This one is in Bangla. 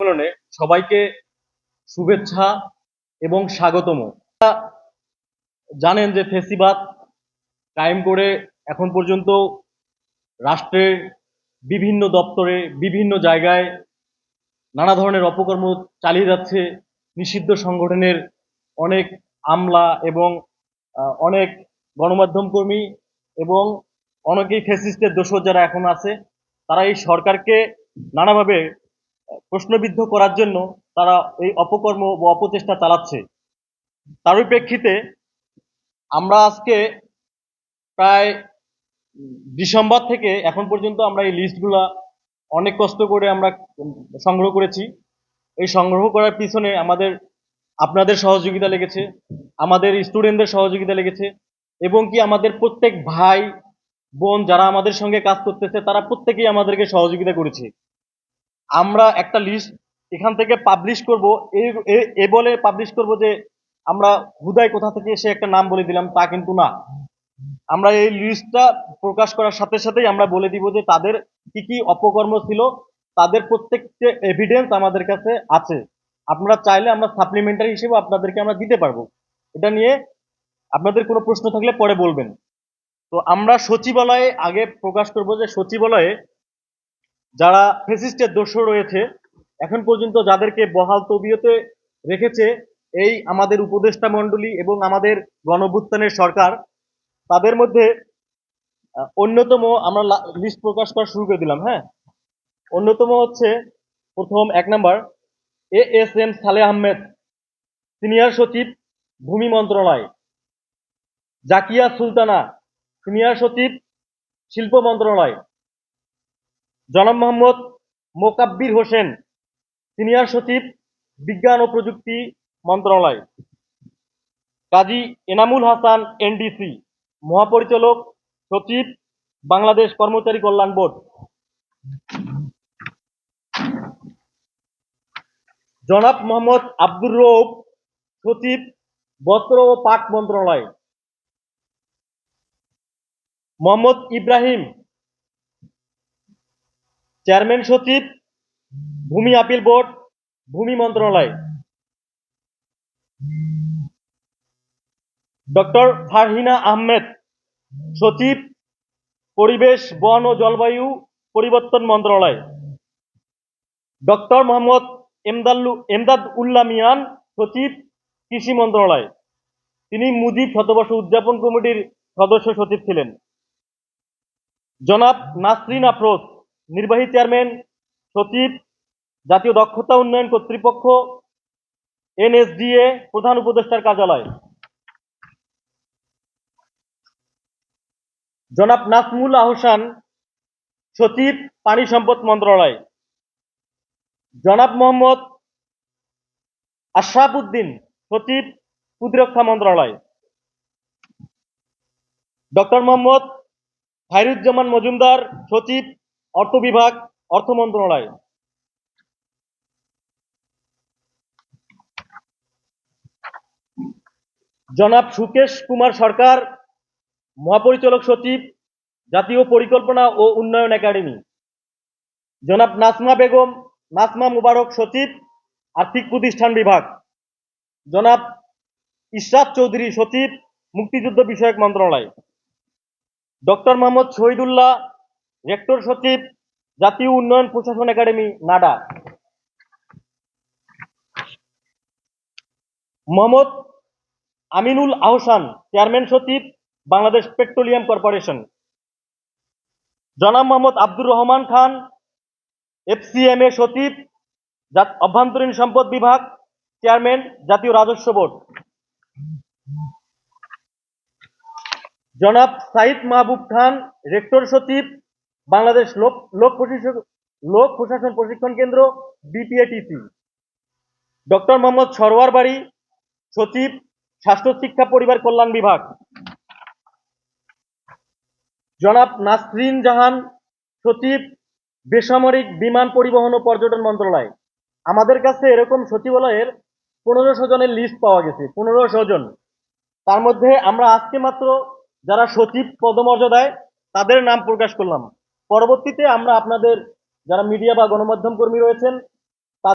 সম্মেলনে সবাইকে শুভেচ্ছা এবং স্বাগতম। জানেন যে ফেসিবাদ কায়েম করে এখন পর্যন্ত রাষ্ট্রের বিভিন্ন দপ্তরে, বিভিন্ন জায়গায় নানা ধরনের অপকর্ম চালিয়ে যাচ্ছে। নিষিদ্ধ সংগঠনের অনেক আমলা এবং অনেক গণমাধ্যম কর্মী এবং অনেকেই ফেসিস্টের দোষর যারা এখন আছে, তারা এই সরকারকে নানাভাবে প্রশ্নবিদ্ধ করার জন্য তারা এই অপকর্ম বা অপচেষ্টা চালাচ্ছে। তারই প্রেক্ষিতে আমরা আজকে প্রায় ডিসেম্বর থেকে এখন পর্যন্ত আমরা এই লিস্টগুলা অনেক কষ্ট করে আমরা সংগ্রহ করেছি। এই সংগ্রহ করার পিছনে আমাদের, আপনাদের সহযোগিতা লেগেছে, আমাদের স্টুডেন্টদের সহযোগিতা লেগেছে এবং কি আমাদের প্রত্যেক ভাই, বোন যারা আমাদের সঙ্গে কাজ করতেছে, তারা প্রত্যেকেই আমাদেরকে সহযোগিতা করেছে। আমরা একটা লিস্ট এখান থেকে পাবলিশ করব। এ- বলে পাবলিশ করব যে, আমরা হুদায় কোথা থেকে এসে একটা নাম বলে দিলাম, তা কিন্তু না। আমরা এই লিস্টটা প্রকাশ করার সাথে সাথেই আমরা বলে দিব যে, তাদের কি কি অপকর্ম ছিল, তাদের প্রত্যেকটা এভিডেন্স আমাদের কাছে আছে। আপনারা চাইলে আমরা সাপ্লিমেন্টারি হিসেবে আপনাদেরকে আমরা দিতে পারব। এটা নিয়ে আপনাদের কোনো প্রশ্ন থাকলে পরে বলবেন। তো আমরা সচিবালয়ে আগে প্রকাশ করব যে, সচিবালয়ে যারা ফেসিস্টের দোষ রয়েছে, এখন পর্যন্ত যাদেরকে বহাল তবিয়তে রেখেছে এই আমাদের উপদেষ্টা মণ্ডলী এবং আমাদের গণভুত্থানের সরকার, তাদের মধ্যে অন্যতম আমরা লিস্ট প্রকাশ করা শুরু করে দিলাম হ্যাঁ? অন্যতম হচ্ছে প্রথম এক নাম্বার, এ এস এম সালে আহমেদ, সিনিয়র সচিব, ভূমি মন্ত্রণালয়। জাকিয়া সুলতানা, সিনিয়র সচিব, শিল্প মন্ত্রণালয়। জনাব মোহাম্মদ মোকাব্বির হোসেন, সিনিয়র সচিব, বিজ্ঞান ও প্রযুক্তি মন্ত্রণালয়। কাজী এনামুল হাসান, এনডিসি। মহাপরিচালক, সচিব, বাংলাদেশ কর্মচারী কল্যাণ বোর্ড। জনাব মোহাম্মদ আব্দুর রৌফ সচিব, বস্ত্র ও পাট মন্ত্রণালয়। মোহাম্মদ ইব্রাহিম চেয়ারম্যান সচিব, ভূমি আপিল বোর্ড, ভূমি মন্ত্রণালয়। ডক্টর ফারহিনা আহমেদ, সচিব, পরিবেশ, বন ও জলবায়ু পরিবর্তন মন্ত্রণালয়। ডক্টর মোহাম্মদ এমদাল্লু, এমদাদ উল্লা মিয়ান, সচিব, কৃষি মন্ত্রণালয়। তিনি মুজিব শতবর্ষ উদযাপন কমিটির সদস্য সচিব ছিলেন। জনাব নাসরিন আফরোজ নির্বাহী চেয়ারম্যান, সচিব, জাতীয় দক্ষতা উন্নয়ন কর্তৃপক্ষ, এনএসডিএ, প্রধান উপদেষ্টার কার্যালয়। জনাব নাসমুল আহসান, সচিব, পানি সম্পদ মন্ত্রণালয়। জনাব মোহাম্মদ আশরাফ উদ্দিন, সচিব, প্রতিরক্ষা মন্ত্রণালয়। ডক্টর মোহাম্মদ খায়রুজ্জামান মজুমদার, সচিব অর্থ বিভাগ, অর্থ মন্ত্রণালয়। জনাব সুকেশ কুমার সরকার, মহাপরিচালক সচিব, জাতীয় পরিকল্পনা ও উন্নয়ন একাডেমি। জনাব নাসমা বেগম নাসমা মুবারক সচিব, আর্থিক প্রতিষ্ঠান বিভাগ। জনাব ইশরাত চৌধুরী সচিব, মুক্তিযুদ্ধ বিষয়ক মন্ত্রণালয়। ডক্টর মোহাম্মদ শহীদুল্লাহ রেক্টর সচিব জাতীয় উন্নয়ন প্রশাসন academy NADA Mohammad Aminul Ahsan chairman সচিব বাংলাদেশ পেট্রোলিয়াম কর্পোরেশন জনাব মোহাম্মদ আব্দুর রহমান খান এফসিএমএ সচিব অভ্যন্তরীণ সম্পদ বিভাগ চেয়ারম্যান জাতীয় রাজস্ব বোর্ড জনাব সাইদ মাহবুব খান রেক্টর সচিব বাংলাদেশ লোক লোক প্রশাসন লোক প্রশাসন প্রশিক্ষণ কেন্দ্র বিপিএটিসি ডক্টর মোহাম্মদ সরওয়ার বাড়ি সচিব, স্বাস্থ্য শিক্ষা পরিবার কল্যাণ বিভাগ। জনাব নাসরিন জাহান, সচিব, বেসামরিক বিমান পরিবহন ও পর্যটন মন্ত্রণালয়। আমাদের কাছে এরকম সচিবালয়ের পনেরোশো জনের লিস্ট পাওয়া গেছে পনেরোশো জন। তার মধ্যে আমরা আজকে মাত্র যারা সচিব পদমর্যাদায়, তাদের নাম প্রকাশ করলাম। পরবর্তীতে আমরা আপনাদের যারা মিডিয়া বা গণমাধ্যম কর্মী রয়েছেন